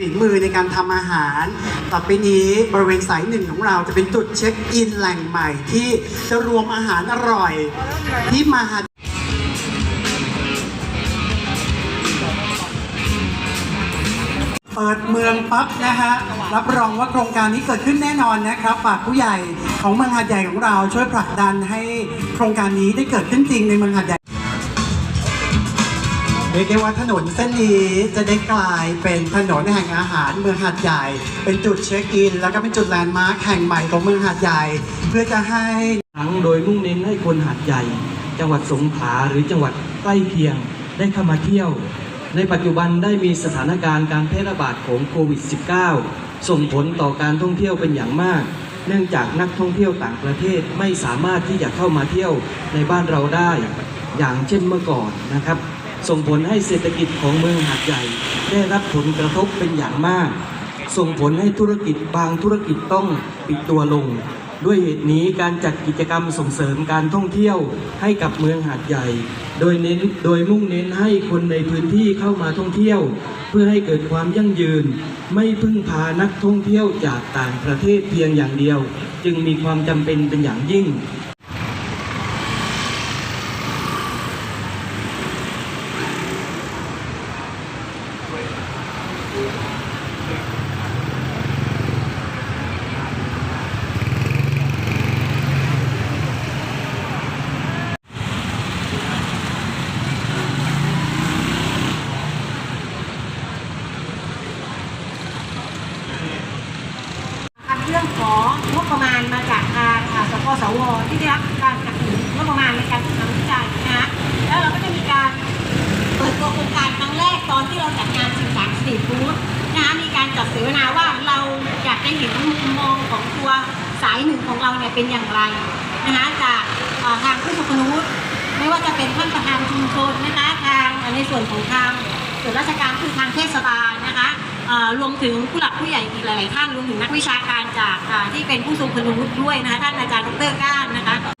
ฝีมือในการทำอาหาร ต่อไปนี้บริเวณสายหนึ่งของเราจะเป็นจุดเช็คอินแหล่งใหม่ที่จะรวมอาหารอร่อย ที่มาหาเปิดเมืองปั๊บนะฮะ รับรองว่าโครงการนี้เกิดขึ้นแน่นอนนะครับฝากผู้ใหญ่ของเมืองหาดใหญ่ของเราช่วยผลักดันให้โครงการนี้ได้เกิดขึ้นจริงในเมืองหาดใหญ่ เรียกได้ว่าถนนเส้นนี้จะได้กลายเป็นถนนแห่งอาหารเมืองหาดใหญ่ เป็นจุดเช็คอิน แล้วก็เป็นจุดแลนด์มาร์คแห่งใหม่ของเมืองหาดใหญ่ เพื่อจะให้ทั้งโดยมุ่งเน้นให้คนหาดใหญ่ จังหวัดสงขลาหรือจังหวัดใกล้เคียงได้เข้ามาเที่ยว ในปัจจุบันได้มีสถานการณ์การแพร่ระบาดของโควิด -19 ส่งผลต่อการท่องเที่ยวเป็นอย่างมาก เนื่องจากนักท่องเที่ยวต่างประเทศไม่สามารถที่จะเข้ามาเที่ยวในบ้านเราได้ อย่างเช่นเมื่อก่อนนะครับ ส่งผลให้เศรษฐกิจของเมืองหาดใหญ่ ได้รับผลกระทบเป็นอย่างมาก ส่งผลให้ธุรกิจบางธุรกิจต้องปิดตัวลง ด้วยเหตุนี้การจัดกิจกรรมส่งเสริมการท่องเที่ยวให้กับเมืองหาดใหญ่ โดยเน้นโดยมุ่งเน้นให้คนในพื้นที่เข้ามาท่องเที่ยว เพื่อให้เกิดความยั่งยืน ไม่พึ่งพานักท่องเที่ยวจากต่างประเทศเพียงอย่างเดียว จึงมีความจำเป็นเป็นอย่างยิ่ง งของงบประมาณมาจากทางสปสวที่ได้รับการสนับสนุนงบประมาณในการทำวิจัยนะฮะแล้วเราก็จะมีการเปิดตัวโครงการครั้งแรกตอนที่เราจัดงานสื่อสารสตรีทฟู้ดนะคะมีการจัดเสวนาว่าเราอยากจะเห็นมุมมองของตัวสายหนึ่งของเราเนี่ยเป็นอย่างไรนะคะจากทางผู้สนุนไม่ว่าจะเป็นท่านประธานชุมชนนะคะทางในส่วนของทางส่วนราชการคือทางเทศบาลนะคะ รวมถึงผู้หลักผู้ใหญ่อีกหลาย ๆ ท่านรวมถึงนักวิชาการจากอ่าที่เป็นผู้ทรงคุณวุฒิด้วยนะคะท่านอาจารย์ดรก้านนะคะ